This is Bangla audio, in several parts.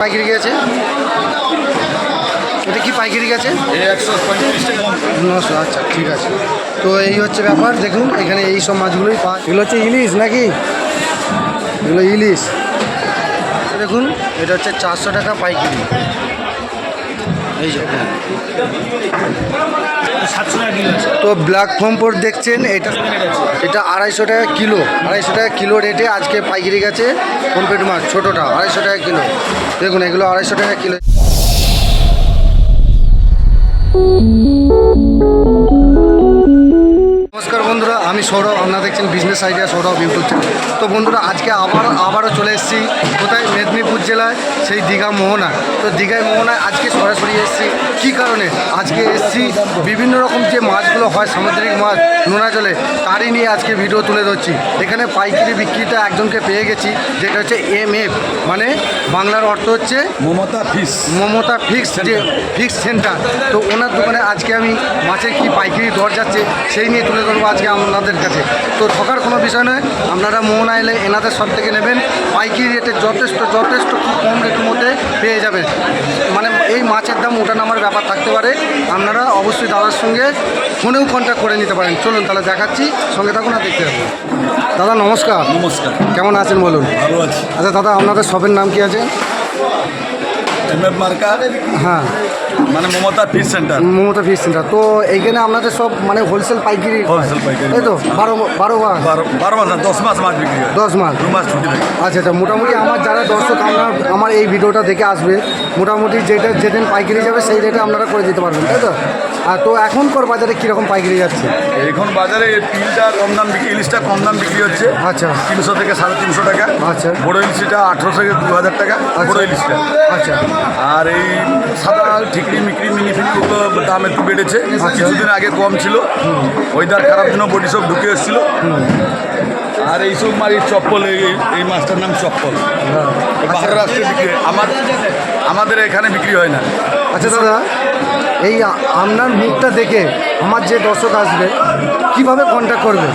পাইকারি গেছে এটা কি পাইকারি গেছে নশো আচ্ছা ঠিক আছে। তো এই হচ্ছে ব্যাপার দেখুন এখানে এই সব মাছগুলোই পাওয়া এগুলো হচ্ছে ইলিশ নাকি? এগুলো ইলিশ। দেখুন এটা হচ্ছে চারশো টাকা পাইকারি। তো ব্ল্যাক ফম্পর দেখছেন, এটা এটা আড়াইশো টাকা কিলো। আড়াইশো টাকা কিলো রেটে আজকে পাইকারি গেছে পম্পেট মাছ, ছোটোটা, আড়াইশো টাকা কিলো। দেখুন, এগুলো আড়াইশো টাকা কিলো। আমি সৌরভ আপনারা দেখছেন business idea Sourav YouTube channel তো বন্ধুরা আজকে আবার আবারও চলে এসেছি কোথায়? মেদিনীপুর জেলায় সেই দীঘা মোহনা। তো দীঘায় মোহনায় আজকে সরাসরি এসেছি। কী কারণে? আজকে এসেছি বিভিন্ন রকম যে মাছগুলো হয় সামুদ্রিক মাছ নোনা জলে তারই নিয়ে আজকে ভিডিও তুলে ধরছি। এখানে পাইকারি বিক্রিটা একজনকে পেয়ে গেছি যেটা হচ্ছে এম এফ মানে বাংলার অর্থ হচ্ছে মমতা ফিস মমতা ফিক্স যে ফিক্স সেন্টার। তো ওনার দোকানে আজকে আমি মাছের কি পাইকারি দর যাচ্ছে সেই নিয়ে তুলে ধরবো আজকে আপনাদের কাছে। তো ঠকার কোনো বিষয় নয়। আপনারা মোহনা এলে এনাদের সব থেকে নেবেন। পাইকারি রেটে যথেষ্ট যথেষ্ট খুব কম রেটের মধ্যে পেয়ে যাবেন। মানে এই মাছের দাম ওঠা নামার ব্যাপার থাকতে পারে। আপনারা অবশ্যই দাদার সঙ্গে ফোনেও কন্ট্যাক্ট করে নিতে পারেন। চলুন তাহলে দেখাচ্ছি সঙ্গে থাকুন আর দেখতে থাকুন। দাদা নমস্কার। নমস্কার। কেমন আছেন বলুন? ভালো আছি। আচ্ছা দাদা আপনাদের শপের নাম কি আছে? মার্কা? হ্যাঁ। মানে Mamata fish centre Mamata fish centre তো এইখানে আপনাদের সব মানে হোলসেল পাইকারি Wholesale পাইকারি। তাই তো বারো বারো মাস। বারো মাস না দশ মাস মাছ বিক্রি হয়। দশ মাস। দু মাস ছুটি আচ্ছা আচ্ছা মোটামুটি আমার যারা দর্শক আপনার আমার এই ভিডিওটা দেখে আসবে মোটামুটি যেটা যেদিন পাইকারি যাবে সেই রেটে আপনারা করে দিতে পারবেন তাই তো? আর তো এখনকার বাজারে কীরকম পাইকারি যাচ্ছে? এখন বাজারে তিনটা কম দাম বিক্রি ইলিশটা কম দাম বিক্রি হচ্ছে। আচ্ছা। তিনশো থেকে সাড়ে তিনশো টাকা। আচ্ছা। বড় ইলিশটা আঠেরো থেকে দু হাজার টাকা। বড় ইলিশটা। আচ্ছা। আর এই সাদা ঠিকরি মিকরি মিনি ফিনি ওগুলো দাম একটু বেড়েছে। কিছুদিন আগে কম ছিল। ওয়েদার খারাপ জন্য বডি সব ঢুকে এসেছিল। আর এইসব মাছ এই চপ্পল এই এই মাছটার নাম চপ্পল। এই বাহার রাষ্ট্রে বিক্রি আমার আমাদের এখানে বিক্রি হয় না। আচ্ছা দাদা এই আপনার মুখটা দেখে আমার যে দর্শক আসবে কীভাবে কন্ট্যাক্ট করবে?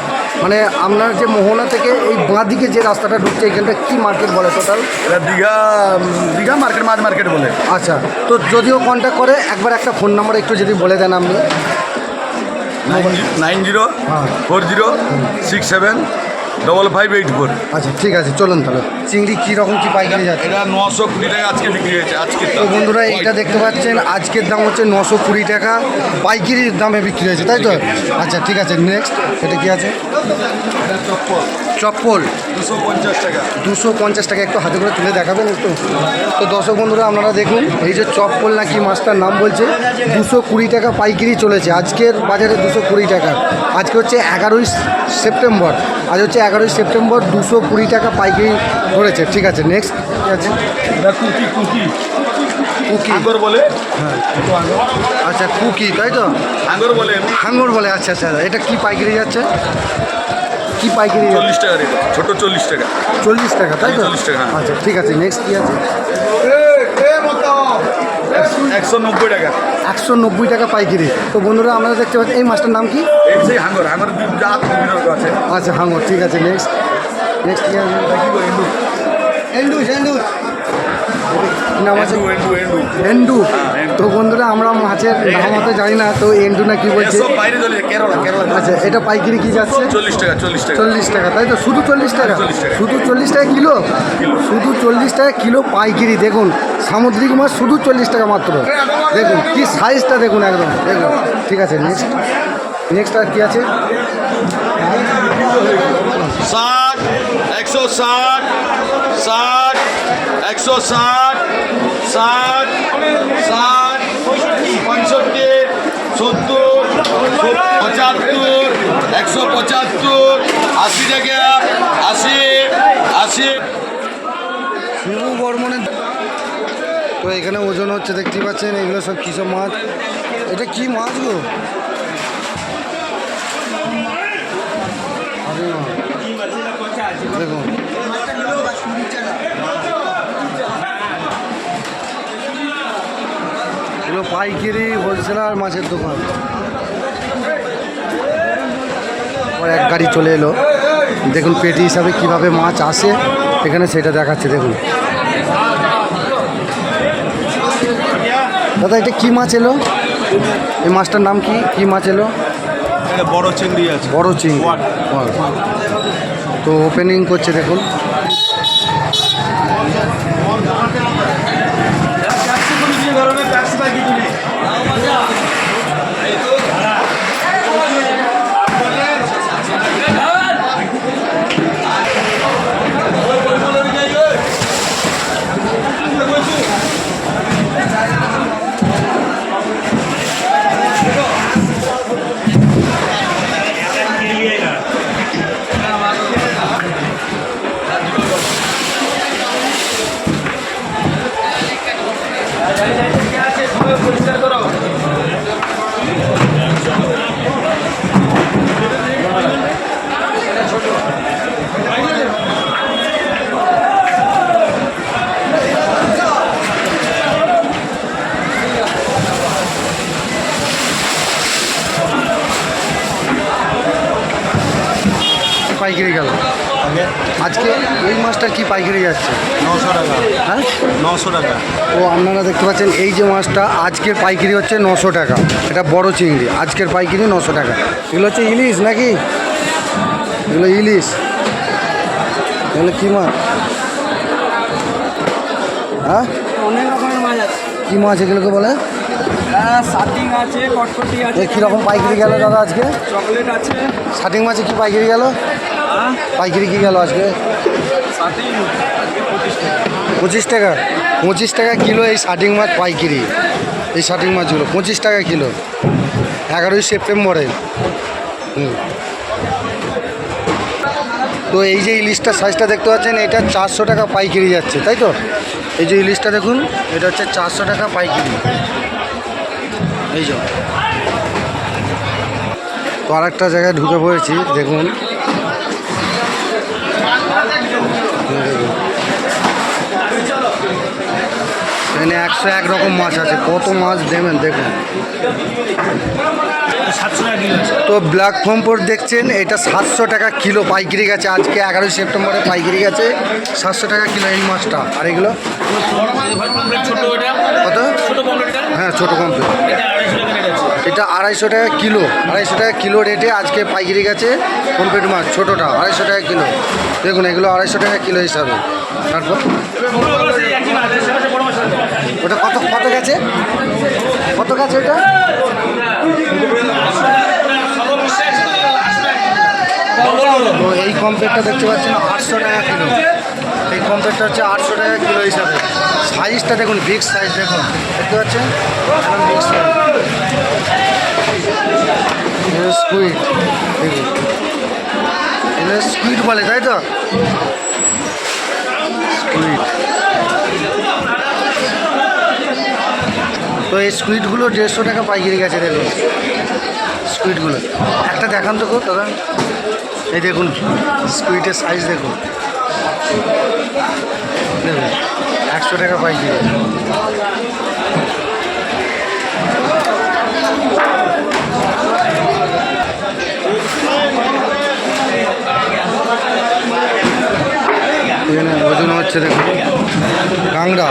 মানে আপনার যে মোহনা থেকে এই বাঁ দিকে যে রাস্তাটা ঢুকছে এখানটা কি মার্কেট বলে টোটাল এটা দীঘা দীঘা মার্কেট মাছ মার্কেট বলে। আচ্ছা তো যদিও কন্ট্যাক্ট করে একবার একটা ফোন নাম্বার একটু যদি বলে দেন আপনি। নাইন জিরো হ্যাঁ। Four zero six seven double five eight four আচ্ছা ঠিক আছে চলুন তাহলে। চিংড়ি কী রকম কী পাইকারি যাচ্ছে? এটা নশো কুড়ি টাকা আজকে বিক্রি হয়েছে আজকে তো বন্ধুরা এটা দেখতে পাচ্ছেন আজকের দাম হচ্ছে নশো কুড়ি টাকা। পাইকারির দামে বিক্রি হয়েছে তাই তো? আচ্ছা ঠিক আছে নেক্সট এটা কি আছে? চপ্পল। চপ্পল। দুশো পঞ্চাশ টাকা। দুশো পঞ্চাশ টাকা একটু হাতে করে তুলে দেখাবেন একটু। তো দর্শক বন্ধুরা আপনারা দেখুন এই যে চপ্পল নাকি মাছটার নাম বলছে দুশো কুড়ি টাকা পাইকারি চলেছে। আজকের বাজারে দুশো কুড়ি টাকা। আজকে হচ্ছে এগারোই সেপ্টেম্বর। আজ হচ্ছে এগারোই সেপ্টেম্বর দুশো কুড়ি টাকা পাইকারি ধরেছে। ঠিক আছে নেক্সট ঠিক আছে। কুকি কুকি। কুকি। আঙ্গর বলে? আচ্ছা কুকি তাই তো? আঙ্গর বলে হাঙ্গর বলে আচ্ছা আচ্ছা। এটা কি পাইকারি যাচ্ছে? কি পাইকারি চল্লিশ টাকা রেট ছোটো চল্লিশ টাকা। চল্লিশ টাকা তাই চল্লিশ 40 টাকা, হ্যাঁ। আচ্ছা ঠিক আছে নেক্সট কি আছে? একশো নব্বই টাকা। একশো নব্বই টাকা পাইকারি। তো বন্ধুরা আমরা দেখতে পাচ্ছি এই মাছটার নাম কি? সেই হাঙ্গর হাঙ্গর আছে। আচ্ছা হাঙ্গর ঠিক আছে নেক্সট নেক্সট কি আছে? এন্ডুস এন্ডুস। নাম আছে এন্ডু হ্যাঁ। তো বন্ধুরা আমরা মাছের নাম হতে জানি না তো এন্ডু না কি বলছে? আচ্ছা এটা পাইকারি কি যাচ্ছে? চল্লিশ টাকা চল্লিশ টাকা। চল্লিশ টাকা তাই তো? শুধু চল্লিশ টাকা? 40 টাকা। শুধু চল্লিশ টাকা কিলো? শুধু চল্লিশ টাকা কিলো পাইকারি দেখুন। সামুদ্রিক মাছ শুধু চল্লিশ টাকা মাত্র। দেখুন কি সাইজটা দেখুন একদম দেখুন। ঠিক আছে নেক্সট নেক্সট আর কি আছে? ষাট একশো ষাট ষাট একশো ষাট ষাট ষাট, পঁয়ষট্টি, সত্তর, পঁচাত্তর, একশো পঁচাত্তর, আশি টাকা আশি আশি। শুভ বর্মনের তো এখানে ওজন হচ্ছে, দেখতে পাচ্ছেন, এগুলো সব কী সব মাছ? এটা কি মাছ গো? পাইকারি হোলসেলার মাছের দোকান। এক গাড়ি চলে এলো। দেখুন পেটি হিসাবে কীভাবে মাছ আসে এখানে সেটা দেখাচ্ছে দেখুন। দাদা এটা কি মাছ এলো? এই মাছটার নাম কি? কি মাছ এলো? বড় চিংড়ি আছে। বড় চিংড়ি। তো ওপেনিং করছে দেখুন। পাইকারি গেল। আজকে এই মাছটার কি পাইকারি যাচ্ছে? নশো টাকা। হ্যাঁ? নশো টাকা। ও আপনারা দেখতে পাচ্ছেন এই যে মাছটা আজকের পাইকারি হচ্ছে নশো টাকা। এটা বড় চিংড়ি আজকের পাইকারি নশো টাকা। এগুলো হচ্ছে ইলিশ নাকি? এগুলো ইলিশ। এগুলো কী মাছ? হ্যাঁ? অনেক রকমের মাছ আছে। কী মাছ এগুলোকে বলে? হ্যাঁ সাটিং আছে কটকটি আছে। কীরকম পাইকারি গেল দাদা আজকে? চকলেট আছে। শাটিং মাছে কি পাইকারি গেল? পাইকারি কি গেল আজকে? পঁচিশ টাকা। পঁচিশ টাকা? কিলো এই শাটিং মাছ পাইকারি। এই শাটিং মাছগুলো পঁচিশ টাকা কিলো। এগারোই সেপ্টেম্বরে। হুম। তো এই যে ইলিশটার সাইজটা দেখতে পাচ্ছেন এটা চারশো টাকা পাইকারি যাচ্ছে তাই তো? এই যে ইলিশটা দেখুন এটা হচ্ছে চারশো টাকা পাইকারি। এই যে। তো আরেকটা জায়গায় ঢুকে পড়েছি দেখুন। একশো এক রকম মাছ আছে। কত মাছ দেবেন দেখুন। তো ব্ল্যাক ফম্পোর দেখছেন, এটা সাতশো টাকা কিলো পাইকারি গেছে। আজকে এগারোই সেপ্টেম্বরে পাইকারি গেছে। সাতশো টাকা কিলো এই মাছটা। আর এগুলো? কত? হ্যাঁ ছোটো কমপ্লিট এটা আড়াইশো টাকা এটা আড়াইশো টাকা কিলো। আড়াইশো টাকা কিলো রেটে আজকে পাইকারি গেছে কমপ্লিট মাছ? ছোটোটা, আড়াইশো টাকা কিলো। দেখুন, এগুলো আড়াইশো টাকা কিলো হিসাবে। তারপর? ওটা কত কত গেছে? কত গেছে ওটা? এই কমপ্লেটটা দেখতে পাচ্ছেন আটশো টাকা কিলো। এই কমপ্লেটটা হচ্ছে আটশো টাকা কিলো হিসাবে। সাইজটা দেখুন বিগ সাইজ দেখুন। দেখতে পাচ্ছেন? একদম বিগ স্কুইড বলে, তাই তো? স্কুইড তো এই স্কুইডগুলো দেড়শো টাকা পাইকারি গেছে দেখুন। স্কুইডগুলো। একটা দেখান তো দাদা। এই দেখুন স্কুইটের সাইজ দেখুন। দেখুন, একশো টাকা পাইকারি। ওজন হচ্ছে দেখুন। কাংড়া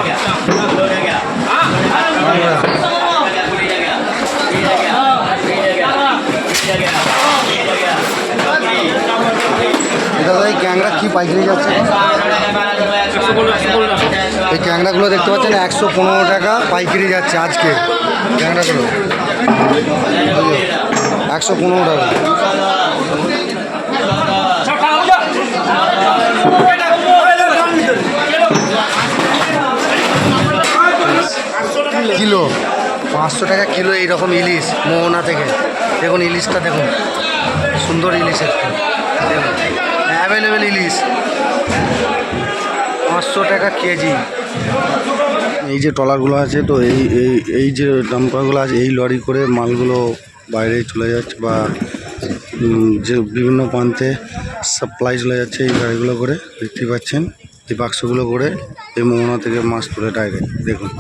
ক্যাংরা কি পাইকারি যাচ্ছে? এই ক্যাংরাগুলো দেখতে পাচ্ছেন, একশো পনেরো টাকা পাইকারি যাচ্ছে আজকে। ক্যাংরাগুলো। একশো পনেরো টাকা। কিলো? পাঁচশো টাকা কিলো এইরকম ইলিশ মোহনা থেকে। দেখুন, ইলিশটা দেখুন। সুন্দর ইলিশ একটা অ্যাভেলেবেল ইলিশ পাঁচশো টাকা কেজি। এই যে ট্রলারগুলো আছে তো, এই এই এই যে ডাম্পারগুলো আছে, এই লরি করে মালগুলো বাইরে চলে যাচ্ছে বা যে বিভিন্ন প্রান্তে সাপ্লাই চলে যাচ্ছে এই গাড়িগুলো করে, দেখতে পাচ্ছেন? এই বাক্সগুলো করে এই মোহনা থেকে মাছ তুলে ডাইরেক্ট দেখুন।